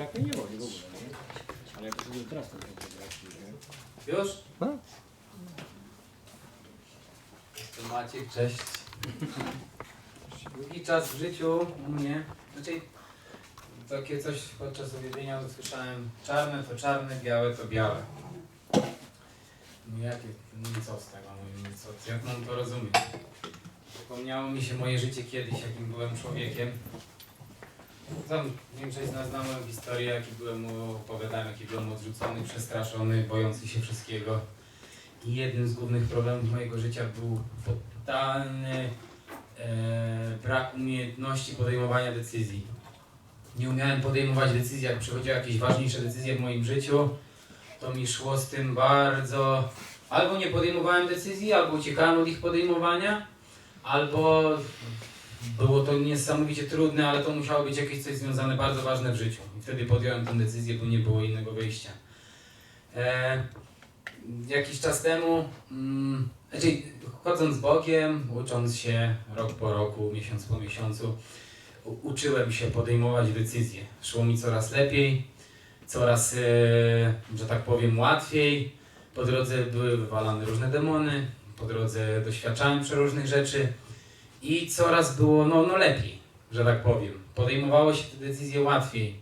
tak mnie nie boli w ogóle, nie? Ale jak to sobie teraz to? Już? No. To Maciek, cześć. Długi czas w życiu u mnie, znaczy takie coś podczas objawienia usłyszałem, czarne to czarne, białe to białe. No jakie, no co z tego, no co, jak mam to rozumieć? Przypomniało mi się moje życie kiedyś, jakim byłem człowiekiem. Tam większość z nas zna moją historię, jaki byłem, opowiadałem, jaki byłem odrzucony, przestraszony, bojący się wszystkiego. I jednym z głównych problemów mojego życia był totalny e, brak umiejętności podejmowania decyzji. Nie umiałem podejmować decyzji, jak przychodziły jakieś ważniejsze decyzje w moim życiu, to mi szło z tym bardzo... Albo nie podejmowałem decyzji, albo uciekałem od ich podejmowania, albo było to niesamowicie trudne, ale to musiało być jakieś coś związane, bardzo ważne w życiu. I wtedy podjąłem tę decyzję, bo nie było innego wyjścia. E, jakiś czas temu, mm, znaczy chodząc bokiem, ucząc się rok po roku, miesiąc po miesiącu, uczyłem się podejmować decyzje. Szło mi coraz lepiej, coraz, e, że tak powiem, łatwiej. Po drodze były wywalane różne demony, po drodze doświadczałem przeróżnych rzeczy i coraz było no, no lepiej, że tak powiem. Podejmowało się te decyzje łatwiej.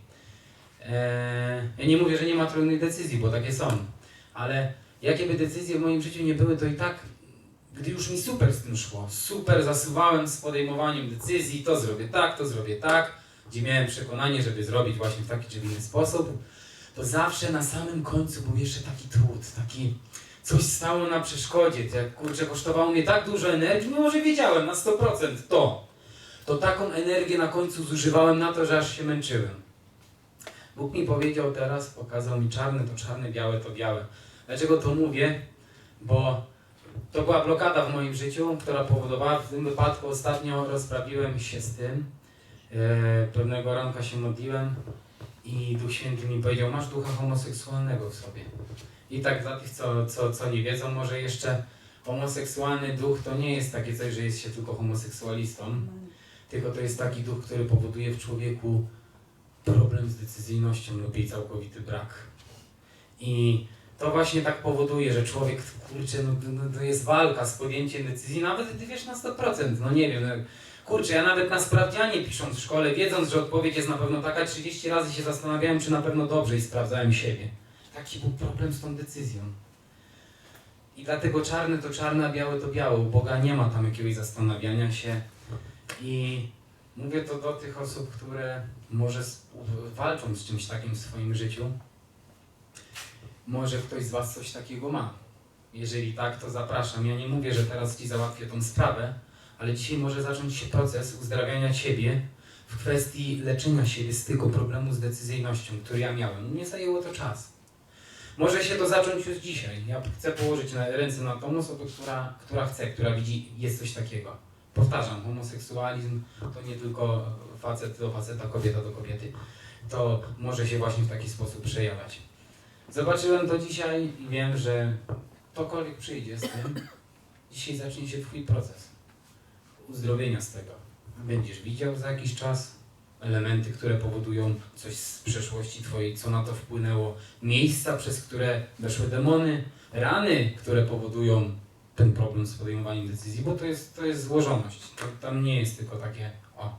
Eee, ja nie mówię, że nie ma trudnych decyzji, bo takie są, ale jakie by decyzje w moim życiu nie były, to i tak, gdy już mi super z tym szło, super zasuwałem z podejmowaniem decyzji, to zrobię tak, to zrobię tak, gdzie miałem przekonanie, żeby zrobić właśnie w taki czy inny sposób, to zawsze na samym końcu był jeszcze taki trud, taki coś stało na przeszkodzie, jak kurczę kosztowało mnie tak dużo energii, mimo że wiedziałem na 100% to, to taką energię na końcu zużywałem na to, że aż się męczyłem. Bóg mi powiedział teraz, pokazał mi czarne to czarne, białe to białe. Dlaczego to mówię? Bo to była blokada w moim życiu, która powodowała, w tym wypadku ostatnio rozprawiłem się z tym. E, pewnego ranka się modliłem i Duch Święty mi powiedział, masz ducha homoseksualnego w sobie. I tak dla tych, co, co, co nie wiedzą, może jeszcze homoseksualny duch to nie jest takie coś, że jest się tylko homoseksualistą, tylko to jest taki duch, który powoduje w człowieku problem z decyzyjnością lub jej całkowity brak. I to właśnie tak powoduje, że człowiek, kurczę, no, no to jest walka z podjęciem decyzji, nawet ty wiesz na 100%, no nie wiem, no, kurczę, ja nawet na sprawdzianie pisząc w szkole, wiedząc, że odpowiedź jest na pewno taka, 30 razy się zastanawiałem, czy na pewno dobrze i sprawdzałem siebie. Taki był problem z tą decyzją. I dlatego czarne to czarne, a białe to białe. U Boga nie ma tam jakiegoś zastanawiania się. I mówię to do tych osób, które może walczą z czymś takim w swoim życiu. Może ktoś z Was coś takiego ma. Jeżeli tak, to zapraszam. Ja nie mówię, że teraz Ci załatwię tą sprawę, ale dzisiaj może zacząć się proces uzdrawiania Ciebie w kwestii leczenia siebie z tego problemu z decyzyjnością, który ja miałem. Nie zajęło to czas. Może się to zacząć już dzisiaj. Ja chcę położyć na, ręce na tą osobę, która, która chce, która widzi, jest coś takiego. Powtarzam, homoseksualizm to nie tylko facet do faceta, kobieta do kobiety. To może się właśnie w taki sposób przejawiać. Zobaczyłem to dzisiaj i wiem, że ktokolwiek przyjdzie z tym, dzisiaj zacznie się Twój proces uzdrowienia z tego. Będziesz widział za jakiś czas elementy, które powodują coś z przeszłości Twojej, co na to wpłynęło, miejsca, przez które weszły demony, rany, które powodują ten problem z podejmowaniem decyzji, bo to jest, to jest złożoność. To, tam nie jest tylko takie o.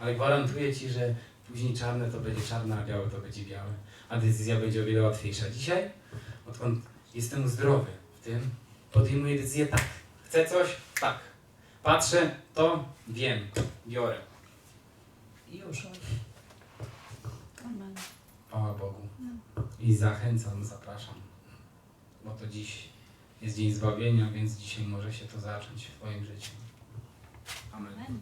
Ale gwarantuję Ci, że później czarne to będzie czarne, a białe to będzie białe, a decyzja będzie o wiele łatwiejsza. Dzisiaj, odkąd jestem zdrowy w tym, podejmuję decyzję tak. Chcę coś? Tak. Patrzę, to wiem, biorę. Już. Amen. Chwała Bogu. I zachęcam, zapraszam. Bo to dziś jest dzień zbawienia, więc dzisiaj może się to zacząć w Twoim życiu. Amen. Amen.